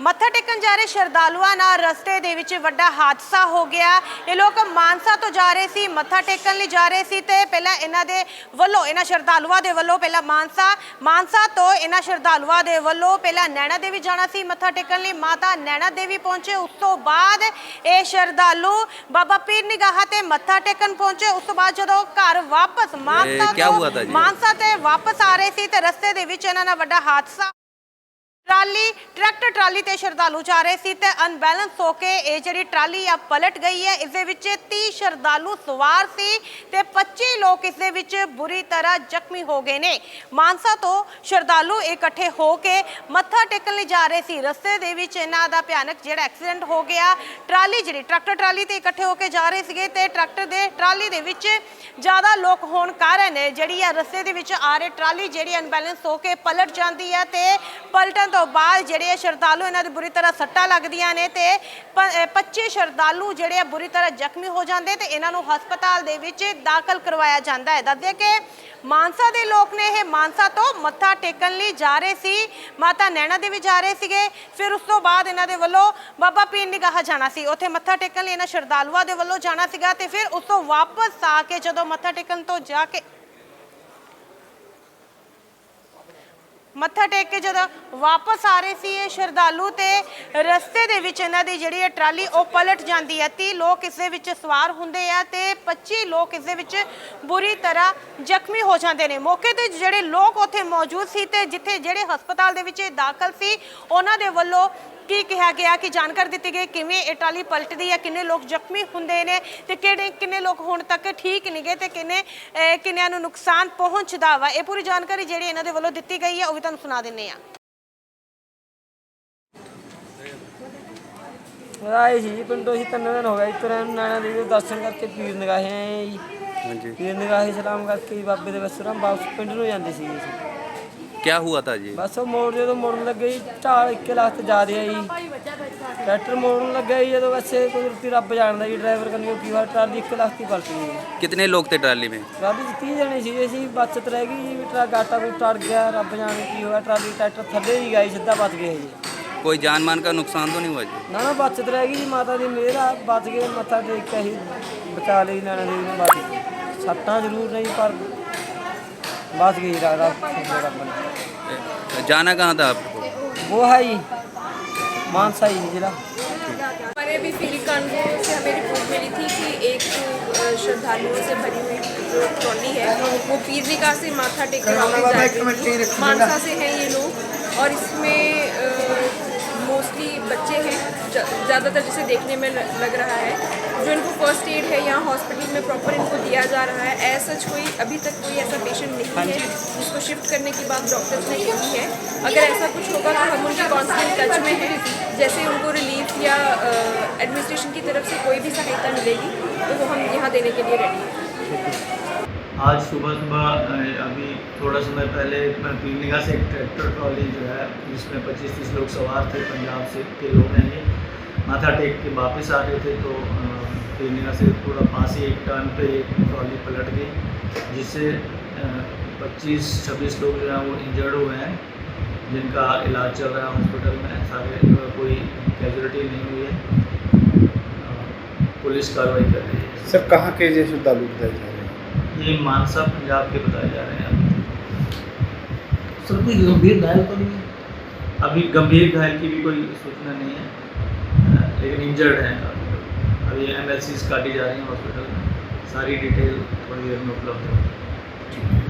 ਮੱਥਾ ਟੇਕਣ ਜਾ ਰਹੇ ਸ਼ਰਧਾਲੂਆਂ ਨਾਲ ਰਸਤੇ ਦੇ ਵਿੱਚ ਵੱਡਾ ਹਾਦਸਾ ਹੋ ਗਿਆ। ਇਹ ਲੋਕ ਮਾਨਸਾ ਤੋਂ ਜਾ ਰਹੇ ਸੀ ਮੱਥਾ ਟੇਕਣ ਲਈ ਜਾ ਰਹੇ ਸੀ ਤੇ ਪਹਿਲਾਂ ਇਹਨਾਂ ਦੇ ਵੱਲੋਂ ਇਹਨਾਂ ਸ਼ਰਧਾਲੂਆਂ ਦੇ ਵੱਲੋਂ ਪਹਿਲਾਂ ਮਾਨਸਾ ਮਾਨਸਾ ਤੋਂ ਇਹਨਾਂ ਸ਼ਰਧਾਲੂਆਂ ਦੇ ਵੱਲੋਂ ਪਹਿਲਾਂ ਨੈਣਾ ਦੇਵੀ ਜਾਣਾ ਸੀ ਮੱਥਾ ਟੇਕਣ ਲਈ। ਮਾਤਾ ਨੈਣਾ ਦੇਵੀ ਪਹੁੰਚੇ ਉਸ ਤੋਂ ਬਾਅਦ ਇਹ ਸ਼ਰਧਾਲੂ ਬਾਬਾ ਪੀਰ ਨਿਗਾਹ ਤੇ ਮੱਥਾ ਟੇਕਣ ਪਹੁੰਚੇ। ਉਸ ਤੋਂ ਬਾਅਦ ਜਦੋਂ ਘਰ ਵਾਪਸ ਮਾਨਸਾ ਤੋਂ? ਮਾਨਸਾ ਤੇ ਵਾਪਸ ਆ ਰਹੇ ਸੀ ਤੇ ਰਸਤੇ ਦੇ ਵਿੱਚ ਇਹਨਾਂ ਨਾਲ ਵੱਡਾ ਹਾਦਸਾ ਟਰਾਲੀ, ਟਰੈਕਟਰ, ਟਰਾਲੀ ਤੇ ਸ਼ਰਧਾਲੂ ਜਾ ਰਹੇ ਸੀ ਤੇ ਅਨਬੈਲੈਂਸ ਹੋ ਕੇ ਇਹ ਜਿਹੜੀ ਟਰਾਲੀ ਆ ਪਲਟ ਗਈ ਹੈ। ਇਸ ਦੇ ਵਿੱਚ 30 ਸ਼ਰਧਾਲੂ ਸਵਾਰ ਸੀ ਤੇ 25 ਲੋਕ ਇਸ ਦੇ ਵਿੱਚ ਬੁਰੀ ਤਰ੍ਹਾਂ ਜ਼ਖਮੀ ਹੋ ਗਏ ਨੇ। ਮਾਨਸਾ ਤੋਂ ਸ਼ਰਧਾਲੂ ਇਕੱਠੇ ਹੋ ਕੇ ਮੱਥਾ ਟੇਕਣ ਲਈ ਜਾ ਰਹੇ ਸੀ। ਰਸਤੇ ਦੇ ਵਿੱਚ ਇਹਨਾਂ ਦਾ ਭਿਆਨਕ ਜਿਹੜਾ ਐਕਸੀਡੈਂਟ ਹੋ ਗਿਆ। ਟਰਾਲੀ ਜਿਹੜੀ ਟਰੈਕਟਰ ਟਰਾਲੀ ਤੇ ਇਕੱਠੇ ਹੋ ਕੇ ਜਾ ਰਹੇ ਸੀਗੇ ਤੇ ਟਰੈਕਟਰ ਦੇ ਟਰਾਲੀ ਦੇ ਵਿੱਚ ਜ਼ਿਆਦਾ ਲੋਕ ਹੋਣ ਕਾਰਨ ਜਿਹੜੀ ਆ ਰਸਤੇ ਦੇ ਵਿੱਚ ਆ ਰਹੇ ਟਰਾਲੀ ਜਿਹੜੀ ਅਨਬੈਲੈਂਸ ਹੋ ਕੇ ਪਲਟ ਜਾਂਦੀ ਹੈ ਤੇ ਪਲਟਣ ਤੋਂ ਬਾਅਦ ਜਿਹੜੇ ਆ ਸ਼ਰਧਾਲੂ ਇਹਨਾਂ ਦੇ ਬੁਰੀ ਤਰ੍ਹਾਂ ਸੱਟਾਂ ਲੱਗਦੀਆਂ ਨੇ ਤੇ 25 ਸ਼ਰਧਾਲੂ ਜਿਹੜੇ ਆ ਬੁਰੀ ਤਰ੍ਹਾਂ ਜ਼ਖਮੀ ਹੋ ਜਾਂਦੇ ਤੇ ਇਹਨਾਂ ਨੂੰ ਹਸਪਤਾਲ ਦੇ ਵਿੱਚ ਦਾਖਲ ਕਰਵਾਇਆ ਜਾਂਦਾ ਹੈ। ਦੱਸਦੇ ਕਿ ਮਾਨਸਾ ਦੇ ਲੋਕ ਨੇ ਇਹ ਮਾਨਸਾ ਤੋਂ ਮੱਥਾ ਟੇਕਣ ਲਈ ਜਾ ਰਹੇ ਸੀ, ਮਾਤਾ ਨੈਣਾ ਦੇਵੀ ਜਾ ਰਹੇ ਸੀਗੇ, ਫਿਰ ਉਸ ਤੋਂ ਬਾਅਦ ਇਹਨਾਂ ਦੇ ਵੱਲੋਂ ਬਾਬਾ ਪੀਰ ਨਿਗਾਹ ਜਾਣਾ ਸੀ। ਉੱਥੇ ਮੱਥਾ ਟੇਕਣ ਲਈ ਇਹਨਾਂ ਸ਼ਰਧਾਲੂਆਂ ਦੇ ਵੱਲੋਂ ਜਾਣਾ ਸੀਗਾ ਤੇ ਫਿਰ ਉਸ ਤੋਂ ਵਾਪਸ ਆ ਕੇ ਜਦੋਂ ਮੱਥਾ ਟੇਕਣ ਤੋਂ ਜਾ ਕੇ ਮੱਥਾ ਟੇਕ ਕੇ ਜਦੋਂ ਵਾਪਸ ਆ ਰਹੇ ਸੀ ਇਹ ਸ਼ਰਧਾਲੂ ਤੇ ਰਸਤੇ ਦੇ ਵਿੱਚ ਇਹਨਾਂ ਦੀ ਜਿਹੜੀ ਇਹ ਟਰਾਲੀ, ਉਹ ਪਲਟ ਜਾਂਦੀ ਹੈ। 30 ਲੋਕ ਇਸ ਦੇ ਵਿੱਚ ਸਵਾਰ ਹੁੰਦੇ ਆ ਤੇ 25 ਲੋਕ ਇਸ ਦੇ ਵਿੱਚ ਬੁਰੀ ਤਰ੍ਹਾਂ ਜ਼ਖਮੀ ਹੋ ਜਾਂਦੇ ਨੇ। ਮੌਕੇ ਤੇ ਜਿਹੜੇ ਲੋਕ ਉੱਥੇ ਮੌਜੂਦ ਸੀ ਤੇ ਜਿੱਥੇ ਜਿਹੜੇ ਹਸਪਤਾਲ ਦੇ ਵਿੱਚ ਇਹ ਦਾਖਲ ਸੀ, ਉਹਨਾਂ ਦੇ ਵੱਲੋਂ ਕੀ ਕਿਹਾ ਗਿਆ? ਕਿ ਜਾਣਕਾਰੀ ਦਿੱਤੀ ਗਈ? ਕਿਵੇਂ ਇਹ ਟਰਾਲੀ ਪਲਟਦੀ ਹੈ? ਕਿੰਨੇ ਲੋਕ ਜ਼ਖਮੀ ਹੁੰਦੇ ਨੇ? ਤੇ ਕਿਹੜੇ ਕਿੰਨੇ ਲੋਕ ਹੁਣ ਤੱਕ ਠੀਕ ਨਹੀਂ ਗਏ ਤੇ ਕਿੰਨੇ ਕਿੰਨਿਆਂ ਨੂੰ ਨੁਕਸਾਨ ਪਹੁੰਚਦਾ ਵਾ? ਇਹ ਪੂਰੀ ਜਾਣਕਾਰੀ ਜਿਹੜੀ ਇਹਨਾਂ ਦੇ ਵੱਲੋਂ ਦਿੱਤੀ ਗਈ ਹੈ ਉਹ ਵੀ ਤੁਹਾਨੂੰ ਸੁਣਾ ਦਿੰਨੇ ਆ ਆਏ ਸੀ ਜੀ ਪਿੰਡੋਂ ਅਸੀਂ ਤਿੰਨ ਦਿਨ ਹੋ ਗਏ ਇਸ ਤਰ੍ਹਾਂ ਨਾਨਾ ਦੇਵੀ ਦੇ ਦਰਸ਼ਨ ਕਰਕੇ ਪੀਰ ਨਿਗਾਹੇ ਆਏ ਜੀ। ਹਾਂਜੀ। ਪੀਰ ਨਿਗਾਹੇ ਸਲਾਮ ਕਰਕੇ ਜੀ ਬਾਬੇ ਦੇ ਬਸਰਾਂ ਵਾਪਸ ਪਿੰਡ ਨੂੰ ਜਾਂਦੇ ਸੀ ਅਸੀਂ। क्या हुआ था जी ਬਸ ਉਹ ਮੋੜ ਜਦੋਂ ਮੋੜਨ ਲੱਗੇ ਜੀ ਢਾਲ ਇੱਕ ਲੱਖ ਤੇ ਜ਼ਿਆਦੇ ਆ ਜੀ ਟਰੈਕਟਰ ਮੋੜਨ ਲੱਗਾ ਜੀ ਜਦੋਂ ਵੈਸੇ ਕੁਦਰਤੀ ਰੱਬ ਜਾਣਦਾ ਜੀ ਡਰਾਈਵਰ ਕੰਨੀ ਕੀ ਵਾਰ ਟਰਾਲੀ ਇੱਕ ਲੱਖ ਦੀ ਪਲਟ ਗਈ ਜੀ कितने लोग थे ट्राली में ਟਰਾਲੀ 'ਚ 30 ਜਣੇ ਸੀ ਅਸੀਂ ਬਚਤ ਰਹਿ ਗਈ ਜੀ ਵੀ ਟਰਾ ਗਾਟਾ ਕੋਈ ਟੜ ਗਿਆ ਰੱਬ ਜਾਣੇ ਕੀ ਹੋਇਆ ਟਰਾਲੀ ਟਰੈਕਟਰ ਥੱਲੇ ਹੀ ਗਈ ਸਿੱਧਾ ਬਚ ਗਏ ਜੀ कोई जान मान का नुकसान तो नहीं हुआ जी ਨਾ ਨਾ ਬਚਤ ਰਹਿ ਗਈ ਜੀ ਮਾਤਾ ਦੀ ਮਿਹਰ ਆ ਬਚ ਗਏ ਮੱਥਾ ਟੇਕ ਕੇ ਅਸੀਂ ਬਚਾ ਲਈ ਨਾਨਾ ਦੇਵੀ ਨੇ ਬਚ ਗਏ ਸੱਟਾਂ ਜ਼ਰੂਰ ਨਹੀਂ ਪਰ बस गई जाना कहाँ था आपको? वो है ही मानसा ही जिला। हमारे अभी फ़ील्ड से हमें रिपोर्ट मिली थी कि एक श्रद्धालुओं से भरी हुई जो ट्रॉली है वो पीरनिका से माथा टेक वापस मानसा से हैं ये लोग। और इसमें ज़्यादातर जिसे देखने में लग रहा है जो इनको फ़र्स्ट एड है यहाँ हॉस्पिटल में प्रॉपर इनको दिया जा रहा है ऐसा कोई अभी तक कोई ऐसा पेशेंट नहीं है जिसको शिफ्ट करने की बात डॉक्टर्स ने कही है। अगर ऐसा कुछ होगा तो हम उनके कॉन्स्टेंट टच में हैं जैसे उनको रिलीफ या एडमिनिस्ट्रेशन की तरफ़ से कोई भी सहायता मिलेगी तो वो हम यहाँ देने के लिए रेडी हैं। आज सुबह सुबह अभी थोड़ा समय पहले पीलिंगा से एक ट्रैक्टर ट्रॉली जो है जिसमें पच्चीस तीस लोग सवार थे पंजाब से के लोग हैं ये। माथा टेक के वापस आ रहे थे तो पीलिंगा से थोड़ा पास ही एक टर्न पे एक ट्रॉली पलट गई जिससे पच्चीस छब्बीस लोग जो हैं वो इंजर्ड हुए हैं जिनका इलाज चल रहा है हॉस्पिटल में सारे कोई कैजुअलिटी नहीं हुई है। पुलिस कार्रवाई कर रही है। सर कहाँ के जैसे श्रद्धालु बताए जा रहे हैं? ये मानसा पंजाब के बताए जा रहे हैं। सर कोई गंभीर घायल तो नहीं है? अभी गंभीर घायल की भी कोई सूचना नहीं है। लेकिन इंजर्ड हैं काफी लोग अभी एम काटी जा रही हैं हॉस्पिटल में सारी डिटेल थोड़ी देर में उपलब्ध होगी